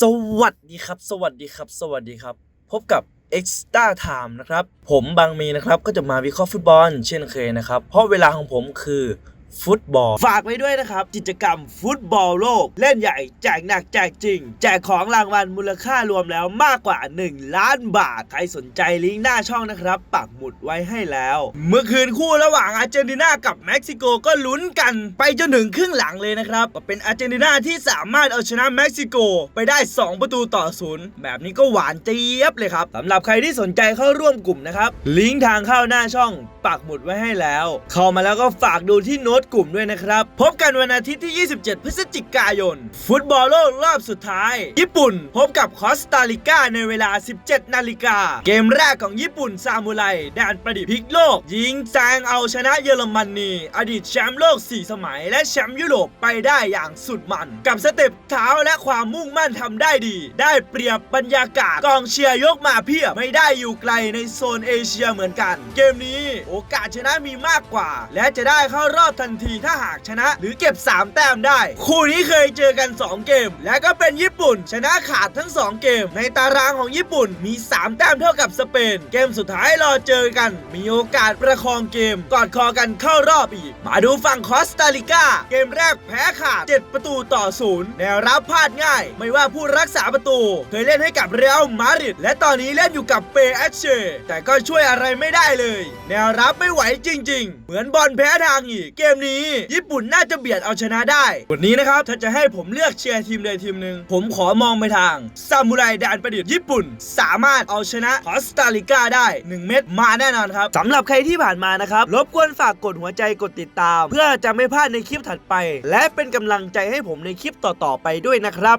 สวัสดีครับ สวัสดีครับ สวัสดีครับ พบกับ Extra Time นะครับ ผมบางมีนะครับ ก็จะมาวิเคราะห์ฟุตบอลเช่นเคยนะครับ เพราะเวลาของผมคือ ฟุตบอล ฝากไว้ด้วยนะครับ กิจกรรมฟุตบอลโลก เล่นใหญ่ แจกหนักแจกจริง แจกของรางวัลมูลค่ารวมแล้วมากกว่า 1 ล้านบาท ใครสนใจลิงก์หน้าช่องนะครับ ปักหมุดไว้ให้แล้ว เมื่อคืนคู่ระหว่างอาร์เจนตินากับเม็กซิโกก็ลุ้นกัน ไปจนถึงครึ่งหลังเลยนะครับก็เป็นอาร์เจนตินาที่สามารถเอาชนะเม็กซิโกไปได้ 2 ประตูต่อศูนย์แบบนี้ก็หวานเจี๊ยบเลยครับสำหรับใครที่สนใจเข้าร่วมกลุ่มนะครับลิงก์ทางเข้าหน้าช่องปักหมุดไว้ให้แล้ว เข้ามาแล้วก็ฝากดูที่โน้ตกลุ่มด้วยนะครับ พบกันวันอาทิตย์ที่ 27 พฤศจิกายน ฟุตบอลโลกรอบสุดท้าย ญี่ปุ่น พบกับคอสตาริกาในเวลา 17 นาฬิกา เกมแรกของญี่ปุ่นซามูไรแดนประดิษฐ์พลิกโลก ยิงแซงเอาชนะเยอรมนี อดีตแชมป์โลก 4 สมัย และแชมป์ยุโรปไปได้อย่างสุดมัน กับสเต็ปเท้าและความมุ่งมั่นทำได้ดี ได้เปรียบบรรยากาศกองเชียร์ยกมาเพียบไม่ได้อยู่ไกลในโซนเอเชียเหมือนกัน เกมนี้โอกาสชนะมีมากกว่า และจะได้เข้ารอบทันนทีถ้าหากชนะ หรือเก็บ 3 แต้มได้ คู่นี้เคยเจอกัน 2 เกม และก็เป็นญี่ปุ่น ชนะขาดทั้ง 2 เกม ในตารางของญี่ปุ่นมี 3 แต้มเท่ากับสเปน เกมสุดท้ายรอเจอกัน มีโอกาสประคองเกมกอดคอกันเข้ารอบอีก มาดูฝั่งคอสตาริกาเกมแรกแพ้ขาด 7 ประตูต่อศูนย์แนวรับพลาดง่าย ไม่ว่าผู้รักษาประตู เคยเล่นให้กับเรอัลมาดริดและตอนนี้เล่นอยู่กับเปเอชเชแต่ก็ช่วยอะไรไม่ได้เลย แนวรับไม่ไหวจริง ๆ เหมือนบอลแพ้ทางอีกเกมนี้ ญี่ปุ่นน่าจะเบียดเอาชนะได้วันนี้นะครับถ้าจะให้ผมเลือกเชียร์ทีมใดทีมหนึ่งผมขอมองไปทางซามูไรแดนประดิษฐ์ญี่ปุ่น สามารถเอาชนะคอสตาริกาได้ 1 เม็ดมาแน่นอนครับสำหรับใครที่ผ่านมานะครับรบกวนฝากกดหัวใจกดติดตาม เพื่อจะไม่พลาดในคลิปถัดไป และเป็นกำลังใจให้ผมในคลิปต่อๆไปด้วยนะครับ